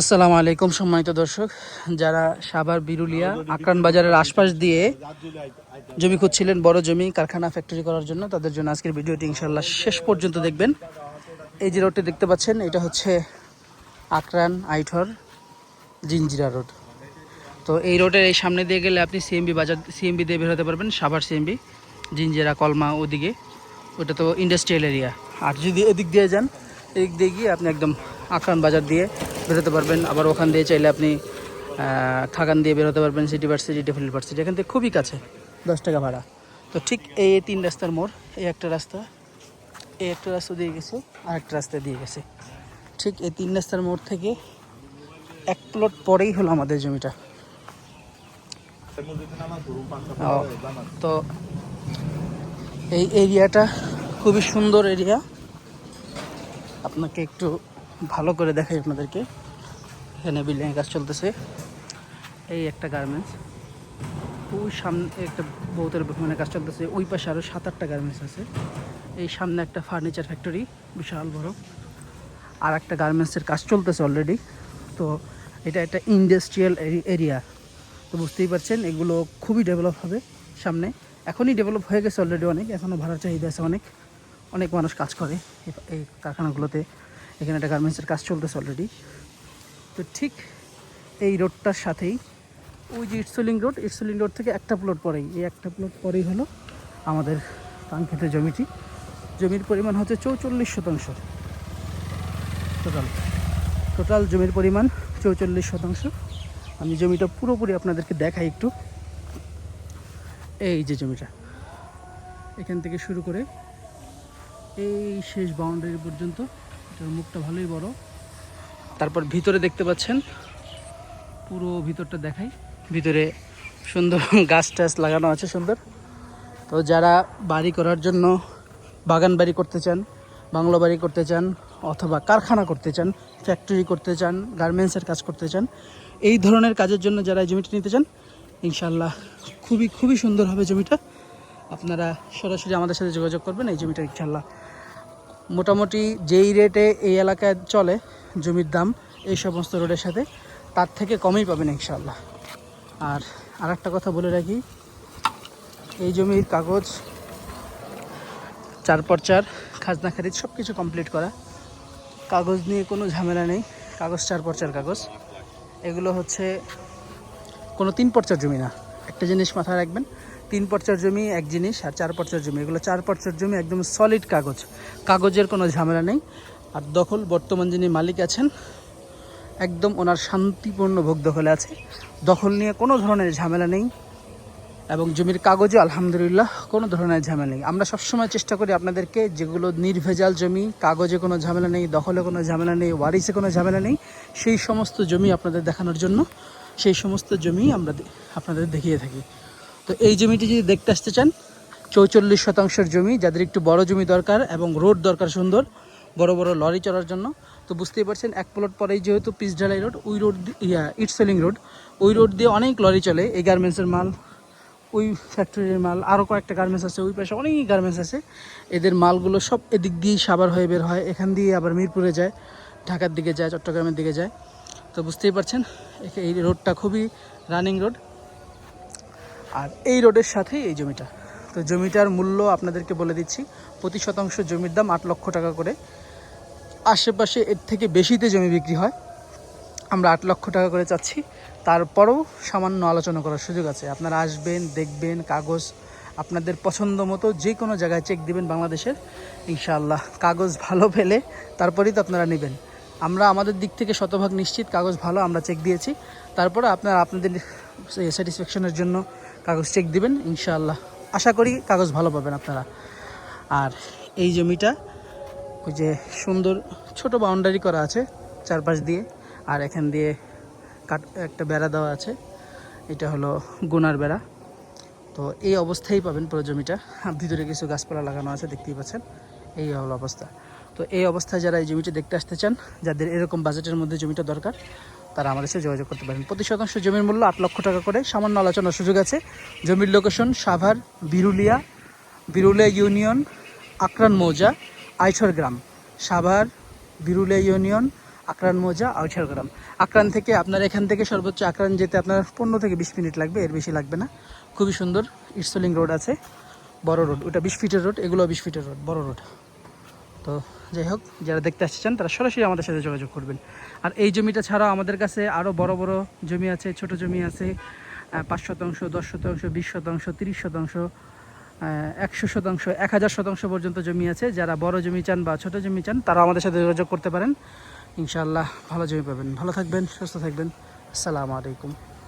আসসালামু আলাইকুম সম্মানিত দর্শক, যারা সাভার, বিরুলিয়া, আকরান বাজারের আশপাশ দিয়ে জমি খুঁজছিলেন, বড় জমি কারখানা ফ্যাক্টরি করার জন্য, তাদের জন্য আজকের ভিডিওটি ইনশাল্লাহ শেষ পর্যন্ত দেখবেন। এই যে রোডটি দেখতে পাচ্ছেন, এটা হচ্ছে আকরান আইঠর জিঞ্জিরা রোড। তো এই রোডের এই সামনে দিয়ে গেলে আপনি সিএমবি বাজার সিএমবি দিয়ে বের হতে পারবেন, সাভার সিএমবি জিঞ্জিরা কলমা ওদিকে। ওটা তো ইন্ডাস্ট্রিয়াল এরিয়া আর যদি এদিক দিয়ে যান এদিক দিয়ে গিয়ে আপনি একদম আখরান বাজার দিয়ে বেরোতে পারবেন। আবার ওখান দিয়ে চাইলে আপনি খাগান দিয়ে বেরোতে পারবেন সিটি ভার্সিটি ডেফিনেট ভার্সিটি এখান থেকে খুবই কাছে, দশ টাকা ভাড়া। তো ঠিক এই তিন রাস্তার মোড়, এই একটা রাস্তা, এই একটা রাস্তা দিয়ে গেছে, আর একটা রাস্তা দিয়ে গেছে। ঠিক এই তিন রাস্তার মোড় থেকে এক প্লট পরেই হলো আমাদের জমিটা। তো এই এরিয়াটা খুবই সুন্দর এরিয়া আপনাকে একটু ভালো করে দেখাই আপনাদেরকে। এখানে বিল্ডিং কাজ চলতেছে। এই একটা গার্মেন্টস ওই সামনে একটা বহুতের মানে কাজ চলতেছে। ওই পাশে আরও সাত আটটা গার্মেন্টস আছে। এই সামনে একটা ফার্নিচার ফ্যাক্টরি বিশাল বড়। আর একটা গার্মেন্টসের কাজ চলতেছে অলরেডি তো এটা একটা ইন্ডাস্ট্রিয়াল এরিয়া তো বুঝতেই পারছেন, এগুলো খুবই ডেভেলপ হবে সামনে। এখনই ডেভেলপ হয়ে গেছে অলরেডি অনেক। এখনও ভাড়া চাহিদা আছে অনেক। অনেক মানুষ কাজ করে এই- কারখানাগুলোতে। এখানে একটা গার্মেন্টসের কাজ চলতেছে অলরেডি তো ঠিক এই রোডটার সাথেই, ওই যে ইটসলিং রোড ইটসলিং রোড থেকে একটা প্লট পরেই। এই একটা প্লট পরেই হলো আমাদের কাঙ্ক্ষিত জমিটি। জমির পরিমাণ হচ্ছে চৌচল্লিশ শতাংশ। টোটাল টোটাল জমির পরিমাণ চৌচল্লিশ শতাংশ। আমি জমিটা পুরোপুরি আপনাদেরকে দেখাই একটু। এই যে জমিটা। এখান থেকে শুরু করে এই শেষ বাউন্ডারি পর্যন্ত। এটার মুখটা ভালোই বড়। তারপর ভিতরে দেখতে পাচ্ছেন? পুরো ভিতরটা দেখাই। ভিতরে সুন্দর গাছ টাছ লাগানো আছে সুন্দর। তো যারা বাড়ি করার জন্য বাগান বাড়ি করতে চান বাংলো বাড়ি করতে চান অথবা কারখানা করতে চান ফ্যাক্টরি করতে চান গার্মেন্টসের কাজ করতে চান এই ধরনের কাজের জন্য যারা এই জমিটা নিতে চান ইনশাল্লাহ খুবই খুবই সুন্দর হবে জমিটা। আপনারা সরাসরি আমাদের সাথে যোগাযোগ করবেন এই জমিটা ইনশাল্লাহ মোটামুটি যেই রেটে এই এলাকায় চলে জমির দাম, এই সমস্ত রোডের সাথে, তার থেকে কমই পাবেন ইনশাল্লাহ আর আর একটা কথা বলে রাখি, এই জমির কাগজ, চার পর চার খাজনা খারিজ সব কিছু কমপ্লিট করা। কাগজ নিয়ে কোনো ঝামেলা নেই, কাগজ চার পর চার কাগজ। এগুলো হচ্ছে কোনো তিন পর্চার জমি না। একটা জিনিস মাথায় রাখবেন তিন পর্চার জমি, এক জিনিস, আর চার পর্চার জমি। এগুলো চার পর্চার জমি, একদম সলিড কাগজ। কাগজের কোনো ঝামেলা নেই। আর দখল, বর্তমান যিনি মালিক আছেন, একদম ওনার শান্তিপূর্ণ ভোগ দখলে আছে। দখল নিয়ে কোনো ধরনের ঝামেলা নেই। এবং জমির কাগজে আলহামদুলিল্লাহ কোনো ধরনের ঝামেলা নেই। আমরা সবসময় চেষ্টা করি আপনাদেরকে যেগুলো নির্ভেজাল জমি, কাগজে কোনো ঝামেলা নেই, দখলে কোনো ঝামেলা নেই, ওয়ারিসে কোনো ঝামেলা নেই, সেই সমস্ত জমি আপনাদের দেখানোর জন্য, সেই সমস্ত জমি আমরা আপনাদের দেখিয়ে থাকি। তো এই জমিটি যদি দেখতে আসতে চান, চৌচল্লিশ শতাংশের জমি, যাদের একটু বড় জমি দরকার এবং রোড দরকার সুন্দর, বড় বড় লরি চলার জন্য, তো বুঝতেই পারছেন এক প্লট পরেই যেহেতু পিস ঢালাই রোড ওই রোড ইয়া, ইট সেলিং রোড ওই রোড দিয়ে অনেক লরি চলে, এই গার্মেন্টসের মাল, ওই ফ্যাক্টরির মাল আরও কয়েকটা গার্মেন্টস আছে, ওই পাশে অনেক গার্মেন্টস আছে। এদের মালগুলো সব এদিক দিয়েই সাবার হয়ে বের হয়, এখান দিয়ে আবার মিরপুরে যায়, ঢাকার দিকে যায়, চট্টগ্রামের দিকে যায়। তো বুঝতেই পারছেন এই রোডটা খুবই রানিং রোড আর এই রোডের সাথেই এই জমিটা। তো জমিটার মূল্য আপনাদেরকে বলে দিচ্ছি, প্রতি শতাংশ জমির দাম আট লক্ষ টাকা করে। আশেপাশে এর থেকে বেশিতে জমি বিক্রি হয়। আমরা আট লক্ষ টাকা করে চাচ্ছি। তারপরও সামান্য আলোচনা করার সুযোগ আছে। আপনারা আসবেন, দেখবেন, কাগজ আপনাদের পছন্দ মতো যে কোনো জায়গায় চেক দিবেন বাংলাদেশের। ইনশাআল্লাহ, কাগজ ভালো পেলে তারপরেই তো আপনারা নেবেন। আমরা আমাদের দিক থেকে শতভাগ নিশ্চিত, কাগজ ভালো আমরা চেক দিয়েছি। তারপরে আপনারা আপনাদের স্যাটিসফ্যাকশনের জন্য কাগজ চেক দিবেন, ইনশাআল্লাহ। আশা করি কাগজ ভালো পাবেন আপনারা। আর এই জমিটা, ওই যে সুন্দর ছোট বাউন্ডারি করা আছে চারপাশ দিয়ে, আর এখান দিয়ে কাট একটা বেড়া দেওয়া আছে। এটা হলো গুনার বেড়া। তো এই অবস্থায় পাবেন পুরো জমিটা। ভিতরে কিছু গাছপালা লাগানো আছে, দেখতেই পাচ্ছেন। এই হলো অবস্থা। তো এই অবস্থায় যারা এই জমিটা দেখতে আসতে চান, যাদের এরকম বাজেটের মধ্যে জমিটা দরকার তারা আমার সাথে যোগাযোগ করতে পারেন। প্রতি শতাংশ জমির মূল্য আট লক্ষ টাকা করে। সামান্য আলোচনার সুযোগ আছে। জমির লোকেশন সাভার, বিরুলিয়া বিরুলিয়া ইউনিয়ন, আকরান মৌজা, আইছর গ্রাম। সাভার, বিরুলিয়া ইউনিয়ন, আকরান মৌজা আউছার গ্রাম। আকরান থেকে আপনার এখান থেকে সর্বোচ্চ আকরান যেতে আপনার পনেরো থেকে বিশ মিনিট লাগবে, এর বেশি লাগবে না। খুবই সুন্দর ইটসলিং রোড আছে, বড় রোড। ওটা বিশ ফিটের রোড, এগুলো বিশ ফিটের রোড, বড় রোড। তো যাই হোক, যারা দেখতে আসতে চান তারা সরাসরি আমাদের সাথে যোগাযোগ করবেন। আর এই জমিটা ছাড়াও আমাদের কাছে আরও বড় বড় জমি আছে, ছোট জমি আছে পাঁচ শতাংশ, দশ শতাংশ, বিশ শতাংশ, তিরিশ শতাংশ একশো শতাংশ, এক হাজার শতাংশ পর্যন্ত জমি আছে। যারা বড় জমি চান বা ছোট জমি চান তারা আমাদের সাথে যোগাযোগ করতে পারেন। ইনশাআল্লাহ ভালো জমি পাবেন। ভালো থাকবেন, সুস্থ থাকবেন। আসসালামু আলাইকুম।